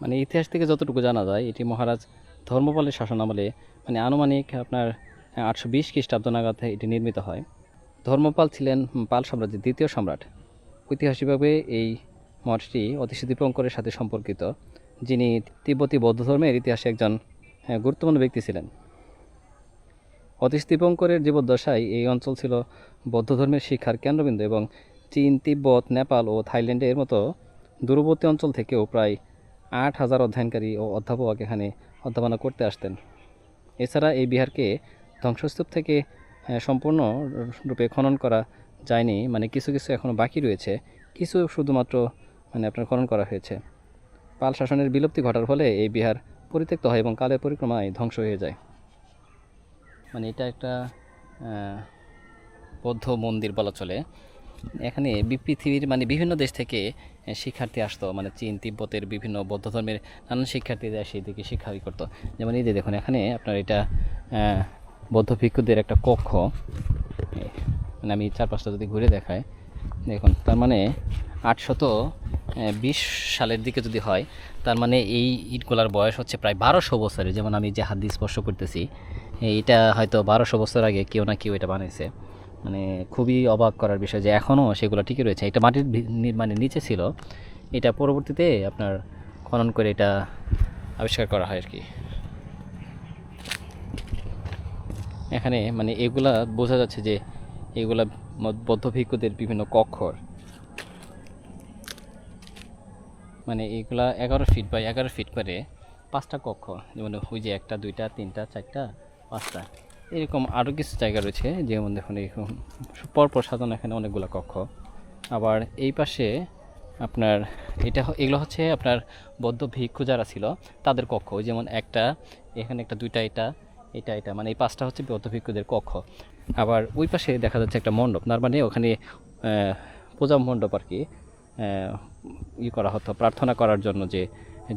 মানে ইতিহাস থেকে যতটুকু জানা যায়, এটি মহারাজ ধর্মপালের শাসনামলে মানে আনুমানিক আপনার আটশো বিশ খ্রিস্টাব্দ নাগাদ এটি নির্মিত হয়। ধর্মপাল ছিলেন পাল সাম্রাজ্যের দ্বিতীয় সম্রাট। ঐতিহাসিকভাবে এই মঠটি অতিশী দীপঙ্করের সাথে সম্পর্কিত, যিনি তিব্বতী বৌদ্ধ ধর্মের ইতিহাসে একজন গুরুত্বপূর্ণ ব্যক্তি ছিলেন। অতীশ দীপঙ্করের জীবদ্দশায় এই অঞ্চল ছিল বৌদ্ধ ধর্মের শিক্ষার কেন্দ্রবিন্দু এবং চীন, তিব্বত, নেপাল ও থাইল্যান্ডের মতো দূরবর্তী অঞ্চল থেকেও প্রায় আট হাজার অধ্যয়নকারী ও অধ্যাপক এখানে অধ্যাপনা করতে আসতেন। এছাড়া এই বিহারকে ধ্বংসস্তূপ থেকে সম্পূর্ণ রূপে খনন করা যায়নি মানে কিছু কিছু এখনও বাকি রয়েছে, কিছু শুধুমাত্র মানে আপনার খনন করা হয়েছে। পাল শাসনের বিলুপ্তি ঘটার ফলে এই বিহার পরিত্যক্ত হয় এবং কালের পরিক্রমায় ধ্বংস হয়ে যায়। মানে এটা একটা বৌদ্ধ মন্দির বলা চলে। এখানে পৃথিবীর মানে বিভিন্ন দেশ থেকে শিক্ষার্থী আসতো। মানে চীন, তিব্বতের বিভিন্ন বৌদ্ধ ধর্মের নানান শিক্ষার্থীরা সেই দিকে শিক্ষা করতো। যেমন এই যে দেখুন, এখানে আপনার এটা বৌদ্ধ ভিক্ষুদের একটা কক্ষ। মানে আমি চারপাশটা যদি ঘুরে দেখাই, দেখুন, তার মানে আটশত বিশ সালের দিকে যদি হয়, তার মানে এই ইটগুলার বয়স হচ্ছে প্রায় বারোশো বছরের। যেমন আমি যে হাত দিয়ে স্পর্শ করতেছি এইটা হয়তো বারোশো বছর আগে কেউ না কেউ এটা বানাইছে। মানে খুবই অবাক করার বিষয় যে এখনও সেগুলো ঠিকই রয়েছে। এটা মাটির মানে নিচে ছিল, এটা পরবর্তীতে আপনার খনন করে এটা আবিষ্কার করা হয় আর কি এখানে মানে এগুলা বোঝা যাচ্ছে যে এগুলা বৌদ্ধ ভিক্ষুদের বিভিন্ন কক্ষর। মানে এগুলা এগারো ফিট বা এগারো ফিট করে পাঁচটা কক্ষ, যেমন ওই যে একটা, দুইটা, তিনটা, চারটা, পাঁচটা। এরকম আরও কিছু জায়গা রয়েছে, যেমন দেখুন এরকম পরপর সাজানো এখানে অনেকগুলো কক্ষ। আবার এই পাশে আপনার এটা এগুলো হচ্ছে আপনার বৌদ্ধ ভিক্ষু যারা ছিল, তাদের কক্ষ। যেমন একটা, এখানে একটা, দুইটা, এটা এটা এটা। মানে এই পাঁচটা হচ্ছে বৌদ্ধ ভিক্ষুদের কক্ষ। আবার ওই পাশে দেখা যাচ্ছে একটা মণ্ডপ। তার মানে ওখানে পূজা মণ্ডপ আর কি ই করা হতো, প্রার্থনা করার জন্য যে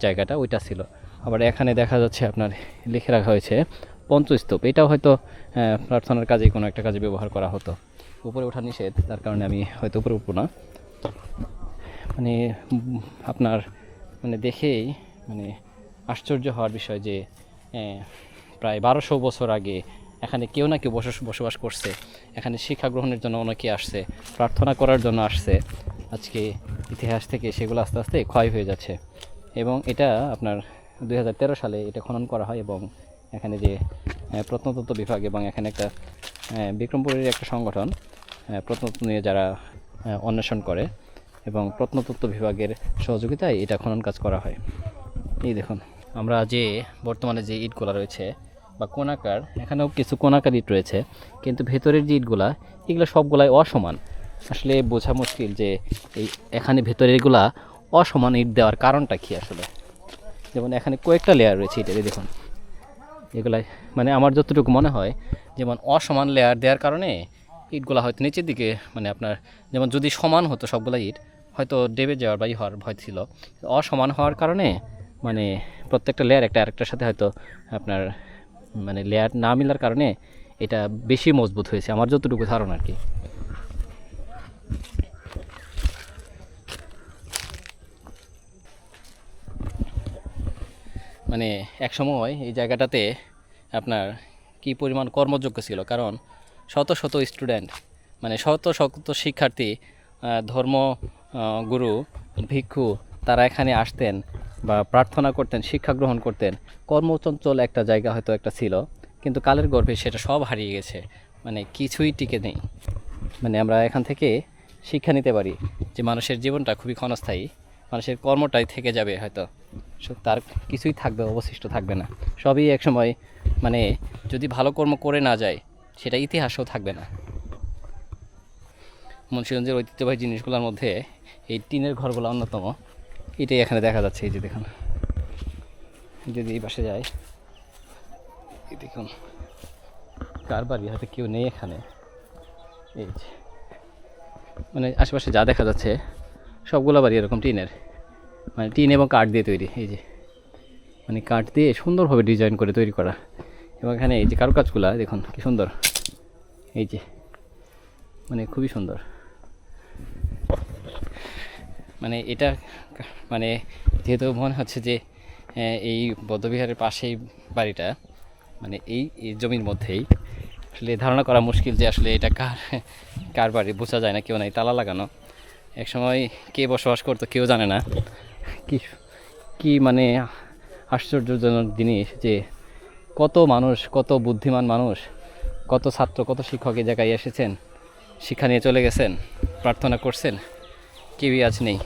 জায়গাটা, ওইটা ছিল। আবার এখানে দেখা যাচ্ছে আপনার, লিখে রাখা হয়েছে পঞ্চস্তূপ, এটাও হয়তো প্রার্থনার কাজে কোনো একটা কাজে ব্যবহার করা হতো। উপরে ওঠা নিষেধ, তার কারণে আমি হয়তো উপরে উঠবো না। মানে আপনার মানে দেখেই মানে আশ্চর্য হওয়ার বিষয় যে প্রায় বারোশো বছর আগে এখানে কেউ না কেউ বসবাস করছে। এখানে শিক্ষা গ্রহণের জন্য অনেকে আসছে, প্রার্থনা করার জন্য আসছে। আজকে ইতিহাস থেকে সেগুলো আস্তে আস্তে ক্ষয় হয়ে যাচ্ছে। এবং এটা আপনার দু হাজার তেরো সালে এটা খনন করা হয় এবং এখানে যে প্রত্নতত্ত্ব বিভাগ এবং এখানে একটা বিক্রমপুরের একটা সংগঠন প্রত্নতত্ত্ব নিয়ে যারা অন্বেষণ করে এবং প্রত্নতত্ত্ব বিভাগের সহযোগিতায় এটা খনন কাজ করা হয়। এই দেখুন, আমরা যে বর্তমানে যে ইটগুলা রয়েছে বা কোনাকার, এখানেও কিছু কোনাকার ইট রয়েছে, কিন্তু ভেতরের যে ইটগুলা, এগুলো সবগুলাই অসমান। আসলে বোঝা মুশকিল যে এই এখানে ভেতরের এগুলা অসমান ইট দেওয়ার কারণটা কী আসলে? যেমন এখানে কয়েকটা লেয়ার রয়েছে ইটের দেখুন। এগুলাই। মানে আমার যতটুকু মনে হয়, যেমন অসমান লেয়ার দেওয়ার কারণে ইটগুলা হয়তো নিচের দিকে মানে আপনার, যেমন যদি সমান হতো সবগুলা ইট, হয়তো ডেবে যাওয়ার বা ই হওয়ার ভয় ছিল। অসমান হওয়ার কারণে মানে প্রত্যেকটা লেয়ার একটা আরেকটার সাথে হয়তো আপনার মানে লেয়ার না মিলার কারণে এটা বেশি মজবুত হয়েছে, আমার যতটুকু ধারণা আর কি। মানে এক সময় এই জায়গাটাতে আপনার কি পরিমাণ কর্মযোগ্য ছিল? কারণ শত শত স্টুডেন্ট মানে শত শত শিক্ষার্থী ধর্ম গুরু, ভিক্ষু, তারা এখানে আসতেন বা প্রার্থনা করতেন, শিক্ষা গ্রহণ করতেন। কর্মচঞ্চল একটা জায়গা হয়তো একটা ছিল, কিন্তু কালের গর্ভে সেটা সব হারিয়ে গেছে। মানে কিছুই টিকে নেই। মানে আমরা এখান থেকে শিক্ষা নিতে পারি যে মানুষের জীবনটা খুবই ক্ষণস্থায়ী। মানুষের কর্মটাই থেকে যাবে হয়তো। তার কিছুই থাকবে, অবশিষ্ট থাকবে না। সবই একসময় মানে যদি ভালো কর্ম করে না যায়, সেটা ইতিহাসও থাকবে না। মুন্সিগঞ্জের ঐতিহ্যবাহী জিনিসগুলোর মধ্যে এই টিনের ঘরগুলো অন্যতম। এটাই এখানে দেখা যাচ্ছে, এই যে দেখুন। যদি এই পাশে যায় এই দেখুন। কার বাড়ি? হয়তো কেউ নেই এখানে। এই যে। মানে আশেপাশে যা দেখা যাচ্ছে সবগুলো বাড়ি এরকম টিনের। মানে টিন এবং কাঠ দিয়ে তৈরি, এই যে। মানে কাঠ দিয়ে সুন্দরভাবে ডিজাইন করে তৈরি করা। এবং এখানে এই যে কারুকাজগুলা, দেখুন কি সুন্দর। এই যে মানে খুবই সুন্দর। মানে এটা মানে যেহেতু মনে হচ্ছে যে এই বৌদ্ধবিহারের পাশেই বাড়িটা মানে এই জমির মধ্যেই, আসলে ধারণা করা মুশকিল যে আসলে এটা কার কার বাড়ি, বোঝা যায় না কেউ নাই, তালা লাগানো। একসময় কে বসবাস করতো কেউ জানে না। কি কি মানে আশ্চর্যজনক জিনিস যে কত মানুষ, কত বুদ্ধিমান মানুষ, কত ছাত্র, কত শিক্ষক এই জায়গায় এসেছেন, শিক্ষা নিয়ে চলে গেছেন, প্রার্থনা করছেন, কেউই আজ নেই।